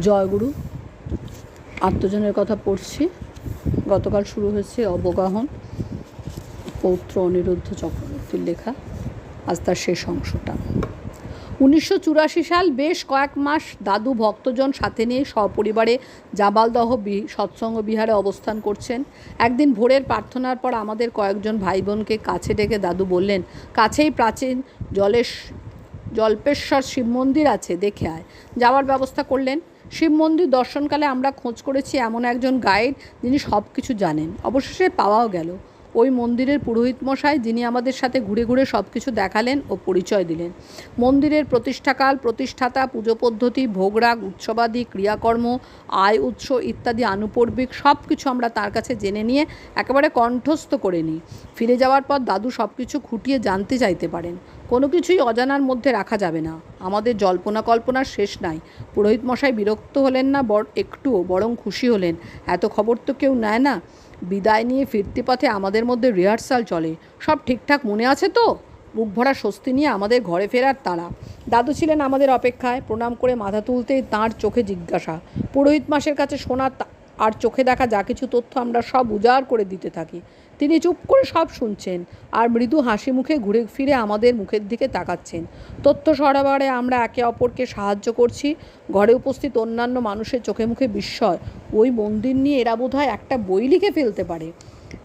জয়গুরু। আত্মজনের কথা পড়ছি। গতকাল শুরু হয়েছে অবগাহন, পৌত্র অনিরুদ্ধ চক্রবর্তীর লেখা। আজ তার শেষ অংশটা। উনিশশো চুরাশি সাল বেশ কয়েক মাস দাদু ভক্তজন সাথে নিয়ে সপরিবারে জাবালদহ বি, সৎসঙ্গ বিহারে অবস্থান করছেন। একদিন ভোরের প্রার্থনার পর আমাদের কয়েকজন ভাই বোনকে কাছে ডেকে দাদু বললেন, কাছেই প্রাচীন জলেশ, জল্পেশ্বর শিব মন্দির আছে, দেখে আয়। যাওয়ার ব্যবস্থা করলেন। শিব মন্দির দর্শনকালে আমরা খোঁজ করেছি এমন একজন গাইড যিনি সব কিছু জানেন। অবশেষে পাওয়াও গেল। ওই মন্দিরের পুরোহিত মশাই যিনি আমাদের সাথে ঘুরে ঘুরে সব কিছু দেখালেন ও পরিচয় দিলেন। মন্দিরের প্রতিষ্ঠাকাল, প্রতিষ্ঠাতা, পুজো পদ্ধতি, ভোগরাগ, উৎসবাদি, ক্রিয়াকর্ম, আয় উৎস ইত্যাদি আনুপর্বিক সব কিছু আমরা তার কাছে জেনে নিয়ে একেবারে কণ্ঠস্থ করে নিই। ফিরে যাওয়ার পর দাদু সব কিছু খুঁটিয়ে জানতে চাইতে পারেন। কোনো কিছুই অজানার মধ্যে রাখা যাবে না। আমাদের জল্পনা কল্পনার শেষ নাই। পুরোহিত মশাই বিরক্ত হলেন না বড় একটুও, বরং খুশি হলেন। এত খবর তো কেউ নেয় না। বিদায় নিয়ে ফিরতি পথে আমাদের মধ্যে রিহার্সাল চলে। সব ঠিকঠাক মনে আছে তো? বুক ভরা স্বস্তি নিয়ে আমাদের ঘরে ফেরার তারা। দাদু ছিলেন আমাদের অপেক্ষায়, প্রণাম করে মাথা তুলতেই তাঁর চোখে জিজ্ঞাসা। পুরোহিত মাসের কাছে শোনা আর চোখে দেখা যা কিছু তথ্য আমরা সব উজাড় করে দিতে থাকি। তিনি চুপ করে সব শুনছেন আর মৃদু হাসি মুখে ঘুরে ফিরে আমাদের মুখের দিকে তাকাচ্ছেন। তথ্য সরবরাহে আমরা একে অপরকে সাহায্য করছি। ঘরে উপস্থিত অন্যান্য মানুষের চোখে মুখে বিস্ময়। ওই মন্দির নিয়ে এরা বোধহয় একটা বই লিখে ফেলতে পারে।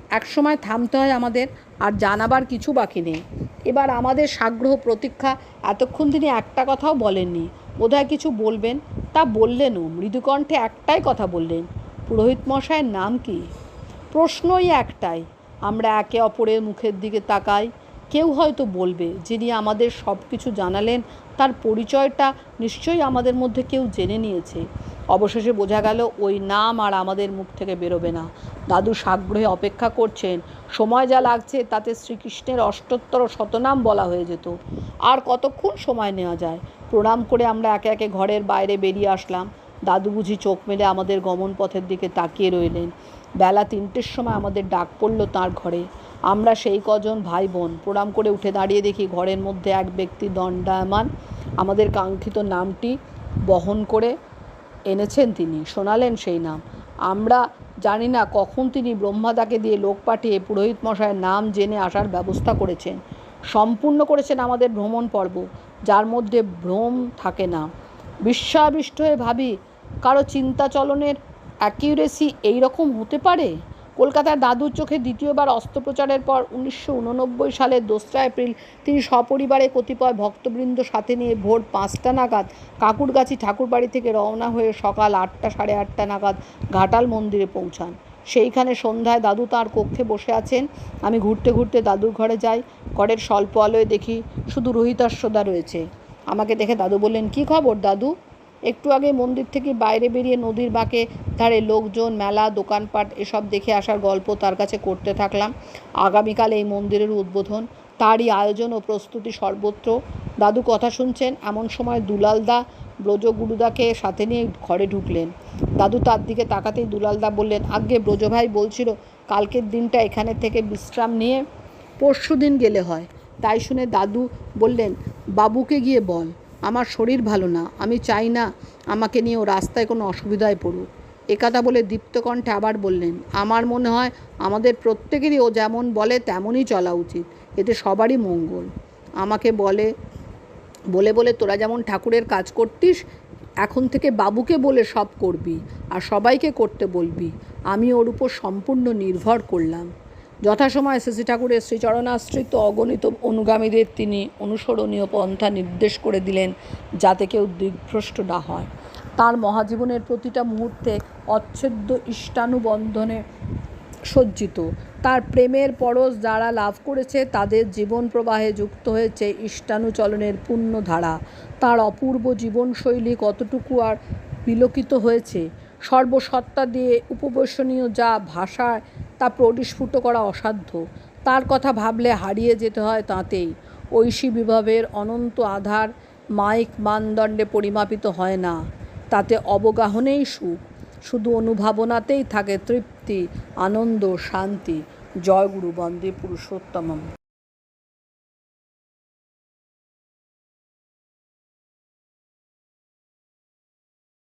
একসময় থামতে হয় আমাদের, আর জানাবার কিছু বাকি নেই। এবার আমাদের সাগ্রহ প্রতীক্ষা এতক্ষণ তিনি একটা কথাও বলেননি। বোধহয় কিছু বলবেন? তা বললেনও। মৃদুকণ্ঠে একটাই কথা বললেন। পুরোহিত মশাইয়ের নাম কি? প্রশ্নই একটাই। আমরা একে অপরের মুখের দিকে তাকাই। কেউ হয়তো বলবে, যিনি আমাদের সব কিছু জানালেন, তার পরিচয়টা নিশ্চয়ই আমাদের মধ্যে কেউ জেনে নিয়েছে। অবশেষে বোঝা গেল, ওই নাম আর আমাদের মুখ থেকে বেরোবে না। দাদু সাগ্রহে অপেক্ষা করছেন। সময় যা লাগছে, তাতে শ্রীকৃষ্ণের অষ্টোত্তর শতনাম বলা হয়ে যেত। আর কতক্ষণ সময় নেওয়া যায়? প্রণাম করে আমরা একে একে ঘরের বাইরে বেরিয়ে আসলাম। দাদু বুঝি চোখ মেলে আমাদের গমন পথের দিকে তাকিয়ে রইলেন। বেলা তিনটের সময় আমাদের ডাক পড়ল তার ঘরে। আমরা সেই কজন ভাই বোন, প্রণাম করে উঠে দাঁড়িয়ে দেখি ঘরের মধ্যে এক ব্যক্তি দণ্ডায়মান। আমাদের কাঙ্ক্ষিত নামটি বহন করে এনেছেন তিনি, শোনালেন সেই নাম। আমরা জানি না কখন তিনি ব্রহ্মাদাকে দিয়ে লোক পাঠিয়ে পুরোহিত মশাইয়ের নাম জেনে আসার ব্যবস্থা করেছেন। সম্পূর্ণ করেছেন আমাদের ভ্রমণ পর্ব, যার মধ্যে ভ্রম থাকে না। বিশ্বাবিষ্ট হয়ে ভাবি, কারও চিন্তাচলনের অ্যাকিউরেসি এই রকম হতে পারে? কলকাতার দাদুর চোখে দ্বিতীয়বার অস্ত্রোপচারের পর উনিশশো উননব্বই সালের দোসরা এপ্রিল তিনি সপরিবারে কতিপয় ভক্তবৃন্দ সাথে নিয়ে ভোর পাঁচটা নাগাদ কাকুরগাছি ঠাকুরবাড়ি থেকে রওনা হয়ে সকাল আটটা সাড়ে আটটা নাগাদ ঘাটাল মন্দিরে পৌঁছান। সেইখানে সন্ধ্যায় দাদু তার কক্ষে বসে আছেন। আমি ঘুরতে ঘুরতে দাদুর ঘরে যাই। ঘরের স্বল্প আলোয় দেখি শুধু রোহিতাস্যদা রয়েছে। আমাকে দেখে দাদু বললেন, কি খবর দাদু? একটু আগে মন্দির থেকে বাইরে বেরিয়ে নদীর বাঁকে ধারে লোকজন, মেলা, দোকানপাট, এসব দেখে আসার গল্প তার কাছে করতে থাকলাম। আগামীকাল এই মন্দিরের উদ্বোধন। তারই আয়োজন ও প্রস্তুতি সর্বত্র। দাদু কথা শুনছেন, এমন সময় দুলালদা ব্রজ গুরুদাকে সাথে নিয়ে ঘরে ঢুকলেন। দাদু তার দিকে তাকাতেই দুলালদা বললেন আগে ব্রজ ভাই বলছিল কালকের দিনটা এখানে থেকে বিশ্রাম নিয়ে পরশু দিন গেলে হয়। তাই শুনে দাদু বললেন, বাবুকে গিয়ে বল। আমার শরীর ভালো না, আমি চাই না আমাকে নিয়ে ও রাস্তায় কোনো অসুবিধায় পড়ুক। একথা বলে দীপ্তকণ্ঠে আবার বললেন, আমার মনে হয় আমাদের প্রত্যেকেরই ও যেমন বলে তেমনই চলা উচিত, এতে সবারই মঙ্গল। আমাকে বলে বলে বলে তোরা যেমন ঠাকুরের কাজ করতিস, এখন থেকে বাবুকে বলে সব করবি আর সবাইকে করতে বলবি। আমি ওর উপর সম্পূর্ণ নির্ভর করলাম। যথাসময়ে শ্রী ঠাকুরের শ্রীচরণাশ্রিত অগণিত অনুগামীদের তিনি অনুসরণীয় পন্থা নির্দেশ করে দিলেন যাতে কেউ দিগ্ভ্রষ্ট না হয়। তার মহাজীবনের প্রতিটা মুহূর্তে অচ্ছেদ্য ইষ্টানুবন্ধনে সজ্জিত। তার প্রেমের পরশ যারা লাভ করেছে, তাদের জীবন প্রবাহে যুক্ত হয়েছে ইষ্টানুচলনের ধারা তার অপূর্ব জীবনশৈলী কতটুকু আর বিলোকিত হয়েছে? সর্বসত্তা দিয়ে উপবেশনীয় যা ভাষায় তা প্রতিস্ফুট করা অসাধ্য। তার কথা ভাবলে হারিয়ে যেতে হয় তাঁতেই। ঐশী বিভবের অনন্ত আধার মাইক মানদণ্ডে পরিমাপিত হয় না। তাতে অবগাহনেই সুখ। শুধু অনুভাবনাতেই থাকে তৃপ্তি, আনন্দ, শান্তি। জয় গুরু বন্দে পুরুষোত্তমম।